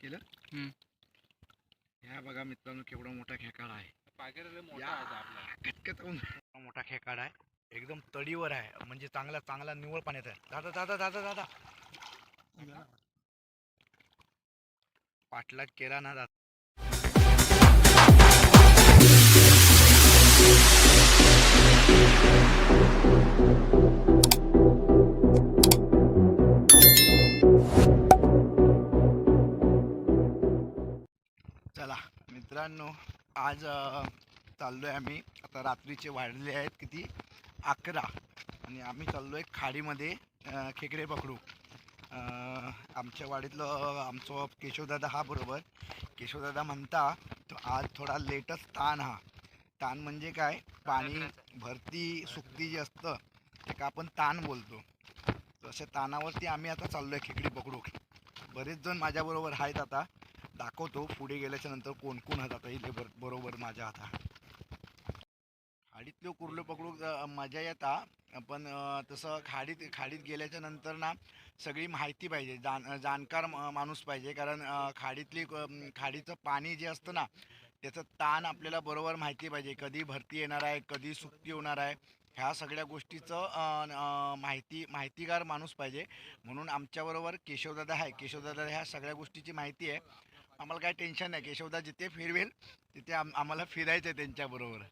केलं? हम्म. ह्या बघा मित्रांनो केवढा मोठा खेकाड आहे. मोठा खेकाड आहे. एकदम तडीवर आहे. म्हणजे चांगला चांगला निवळ पाण्यात आहे. दादा दादा दादा दादा. पाटलाग केला ना दादा. मित्रांनो आज चाललो आहे आम्ही. आता रात्रीचे वाढले आहेत किती? अकरा. आणि आम्ही चाललो आहे खाडीमध्ये खेकडे पकडू. आमच्या वाडीतलं आमचं केशवदादा हा बरोबर. केशवदादा म्हणता तो आज थोडा लेटच ताण हा. ताण म्हणजे काय? पाणी भरती सुकती जे असतं ते का आपण ताण बोलतो. तशा ताणावरती आम्ही आता चाललो आहे खेकडी पकडू. बरेच जण माझ्याबरोबर आहेत आता. दाखवतो. पुढे गेल्याच्यानंतर कोण कोण हातात येईल इथे बर- बरोबर माझ्या हातात. खाडीतलं कुरलं पकडू मजा येता. पण तसं खाडीत खाडीत गेल्याच्यानंतर ना सगळी माहिती पाहिजे. जाण जाणकार माणूस पाहिजे. कारण खाडीतली खाडीचं पाणी जे असतं ना त्याचं ताण आपल्याला बरोबर माहिती पाहिजे. कधी भरती येणार आहे कधी सुट्टी होणार आहे. ह्या सगळ्या गोष्टीचं माहिती माहितीगार माणूस पाहिजे. म्हणून आमच्याबरोबर केशवदादा आहे. केशवदादा ह्या सगळ्या गोष्टीची माहिती आहे. आम्हाला काय टेन्शन नाही. केशवदा जिथे फिरवेल तिथे आम आम्हाला फिरायचं आहे त्यांच्याबरोबर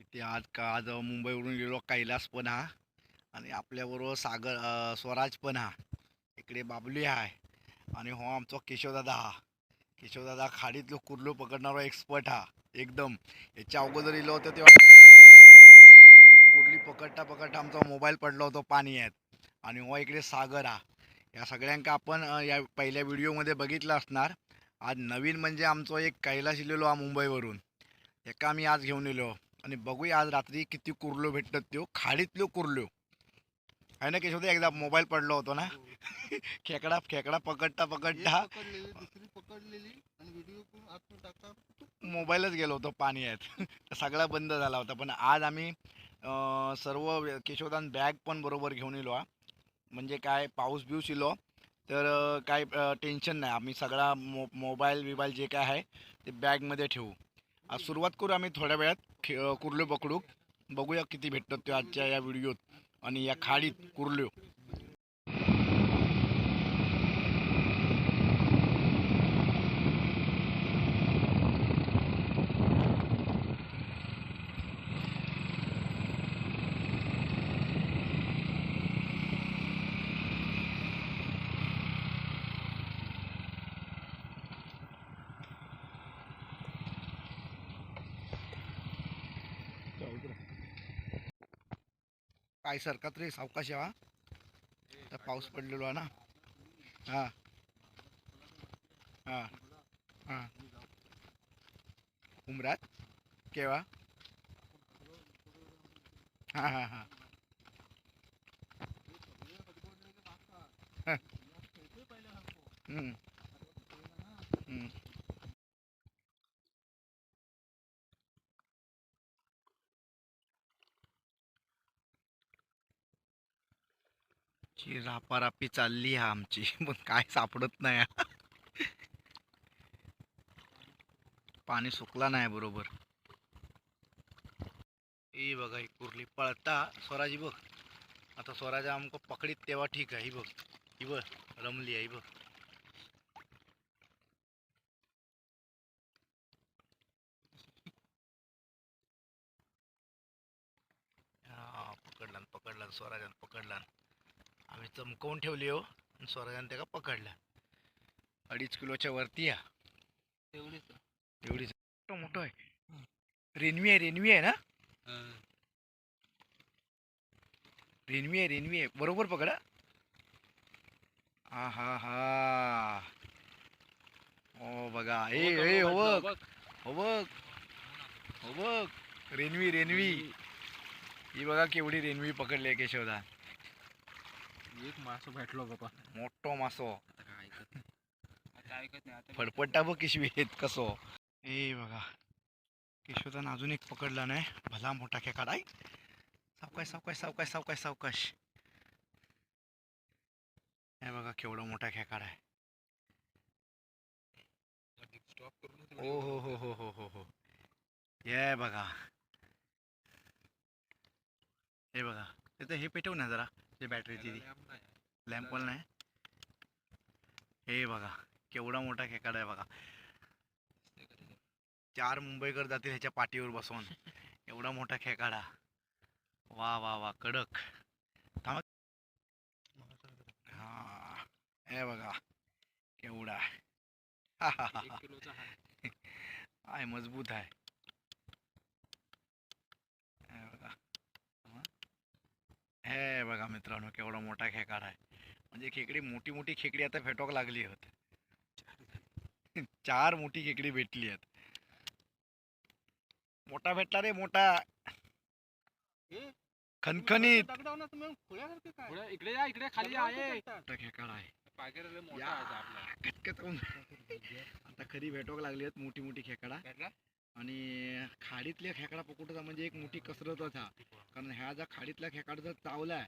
इथे आज का आज मुंबईवरून गेलो कैलास पण हा. आणि आपल्याबरोबर सागर स्वराज पण हा. इकडे बाबली आहे. आणि हो आमचा केशवदादा हा. केशवदादा खाडीतलं कुर्लो पकडणारा एक्सपर्ट हा एकदम. याच्या अगोदर इलो होतं तेव्हा कुर्ली पकडता पकडता आमचा मोबाईल पडला होता पाणी आहेत आणि हो इकडे सागर हा. या सगळ्यांका आपण या पहिल्या व्हिडिओमध्ये बघितलं असणार. आज नवीन म्हणजे आमचं एक कैलास इलेलो हा मुंबईवरून. एका आम्ही आज घेऊन येलो आणि बघूया आज रात्री किती कुर्लो भेटतात त्यो. खाडीतलो कुर्लो. आहे ना केशव एकदा मोबाईल पडलो होतो ना? खेकडा खेकडा पकडता पकडता. मोबाईलच गेलो होतो पाणी आहेत सगळा बंद झाला होता. पण आज आम्ही सर्व केशवदान बॅग पण बरोबर घेऊन येलो हा. म्हणजे काय पाऊस बिऊस इलो तर काय टेन्शन नाही. आम्ही सगळा मो मोबाईल बिबाईल जे काय आहे ते बॅगमध्ये ठेवू. आज सुरुवात करू आम्ही थोड्या वेळात खे कुर्ल्यो पकडू. बघूया किती भेटतात ते आजच्या या व्हिडिओत आणि या खाडीत कुर्ल्यो. काय सरकात रे सावकाश हा तर पाऊस पडलेलो आहे ना. हां. हां. हां. उमरात? केव्हा? हां हां हां. हम्म. हम्म. ची रापारापी चालली हा आमची. पण काय सापडत नाही पाणी सुकला नाही बरोबर. ही बघा ही कुर्ली पळता. स्वराजी बघ. आता स्वराज आमक पकडीत तेव्हा ठीक आहे. ही बघ. ही बघ रमली आहे बघ. हा पकडला पकडला स्वराजान पकडला आम्ही चमकवून ठेवली हो. आणि स्वराजाने त्याला पकडला. अडीच किलोच्या वरती या. तेवढीच एवढीच. मोठं मोठं आहे. रेनवी आहे रेनवी आहे ना? रेनवी आहे रेनवी आहे. बरोबर पकडा. हा. हा हा हो बघा ए ए हो बघ हो बघ हो बघ रेनवी रेनवी ही बघा केवढी रेनवी पकडली आहे केशवदा एक मासं भेटलो बाबा. मोठो मासो. फडफडटा बघ किशवी आहेत कसो. ए बघा केशवदान अजून एक पकडला नाही. भला मोठा आहे. सावकाश सावकाश सावकाश सावकाश सावकाश. हे बघा केवढा मोठा खेकाड आहे. ओ हो हो हो हो हो हो. ये बघा. हे बघा तिथं हे पेटव ना जरा. ते बॅटरीची ती. लॅम्प पण नाही? हे बघा केवढा मोठा खेकाडा आहे बघा. चार मुंबईकर जातील ह्याच्या पाठीवर बसवून एवढा मोठा खेकाडा. वा वा वा कडक. थांबा. हा हे बघा केवढा. आहे मजबूत आहे हे बघा हं. हे बघा मित्रांनो केवढा मोठा खेकाडा आहे. म्हणजे खेकडी मोठी मोठी खेकडी आता फेटोक लागली होत. चार मोठी खेकडी भेटली आहेत. मोठा भेटला रे मोठा? खनखनीत. इकडे या इकडे खाली आहे. खेकाडा आहे. आता खरी भेटोक लागली आहेत मोठी मोठी खेकडा? आणि खाडीतल्या खेकडा पकडचा म्हणजे एक मोठी कसरतच हा कारण ह्या जर खाडीतल्या खेकडा जर चावलाय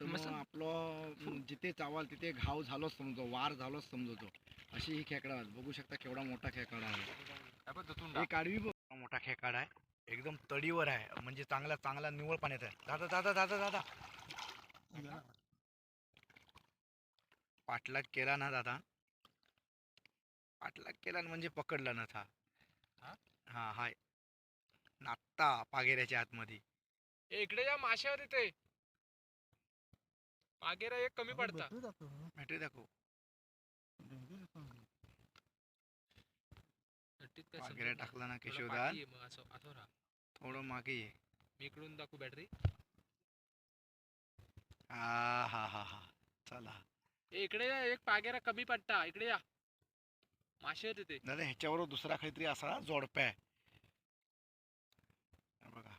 तर मग. आपलं जिथे चावाल तिथे घाव झालोच समजो वार झालोच समजतो. अशी ही खेकडा. बघू शकता केवढा मोठा खेकडा आहे. हे बघ. मोठा खेकडा आहे. एकदम तडीवर आहे. म्हणजे चांगला चांगला निवळ पाण्यात आहे. दादा दादा दादा दादा. पाठलाग केला ना दादा. पाठलाग केला ना म्हणजे पकडला ना था? हा हाय. नात्ता पागेऱ्याच्या आतमध्ये. इकडे या माशावर इथे. पागेरा एक कमी पडता. भेटू दाखव. टाकला ना नाही. थोडं केशवदार. मग थोडं ये. मी इकडून दाखवू बॅटरी हा हा हा हा. चला. इकडे या एक पागेरा कमी पडता. इकडे या. मासे आहेत तिथे दादा ह्याच्यावर दुसरा काहीतरी असा जोडप्या आहे हे बघा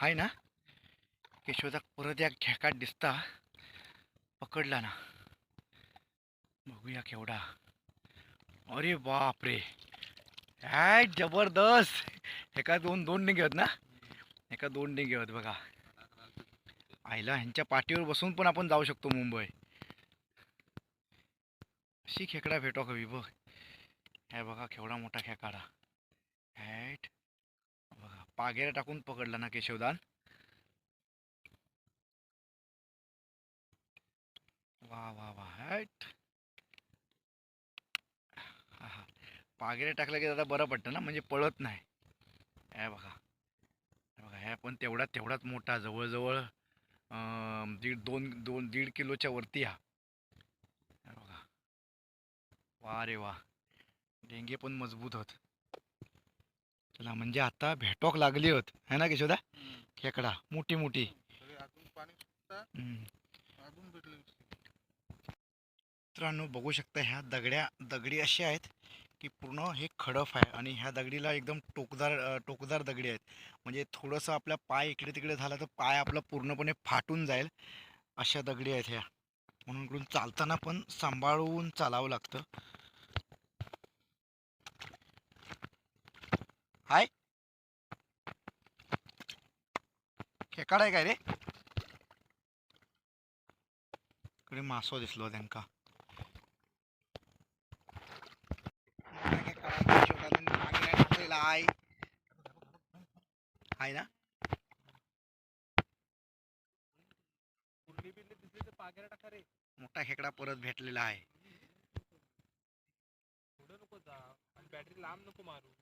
हाय ना? केशवचा परत या खेकाट दिसता. पकडला ना. बघूया केवढा. अरे बापरे. ॲ जबरदस्त. एका दोन दोन डिंगे ना? एका दोन डिंगे बघा. आईला ह्यांच्या पाठीवर बसून पण आपण जाऊ शकतो मुंबई. अशी खेकडा भेटो कवी बघ. हे बघा केवढा मोठा खेकाडा. हॅट बघा. पागेरा टाकून पकडला ना केशवदान. वा वा वा हॅट हा हा. पागेरा टाकला की दादा बरं पडतं ना म्हणजे पळत नाही. हे बघा. बघा ह्या पण तेवढा तेवढाच मोठा जवळजवळ दीड दोन दोन दीड किलोच्या वरती हा. बघा. वा रे वा. डेंगे पण मजबूत होत. चला म्हणजे आता भेटोक लागली होत. है ना किशोदा खेकडा मोठी मोठी मित्रांनो बघू शकता ह्या दगड्या दगडी अशा आहेत की पूर्ण हे खडफ आहे आणि ह्या दगडीला एकदम टोकदार टोकदार दगडी आहेत. म्हणजे थोडंसं आपला पाय इकडे तिकडे झाला तर पाय आपला पूर्णपणे फाटून जाईल अशा दगडी आहेत ह्या. म्हणून इकडून चालताना पण सांभाळून चालावं लागतं हाय काढाय काय रे? इकडे मासो दिसलो त्यांका. आहे ना? दिसली मोठा खेकडा परत भेटलेला आहे. आणि बॅटरी लांब नको मारू.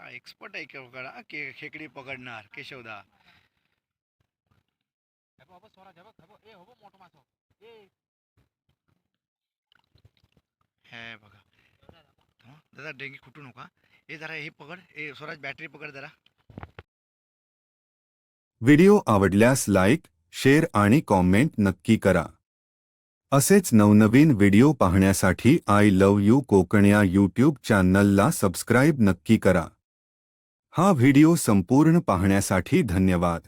हा एक्सपर्ट आहे खेकडा के खेकडी पकडणार केशवदा हे बघ, हे हे हे हो हे दादा डेंगी कुठू नका हे जरा हे पकड ए स्वराज बॅटरी पकड जरा. व्हिडिओ आवडल्यास लाईक शेअर आणि कॉमेंट नक्की करा. असेच नवनवीन व्हिडिओ पाहण्यासाठी आय लव यू कोकण या यूट्यूब चॅनलला सबस्क्राईब नक्की करा. हा व्हिडिओ संपूर्ण पाहण्यासाठी धन्यवाद.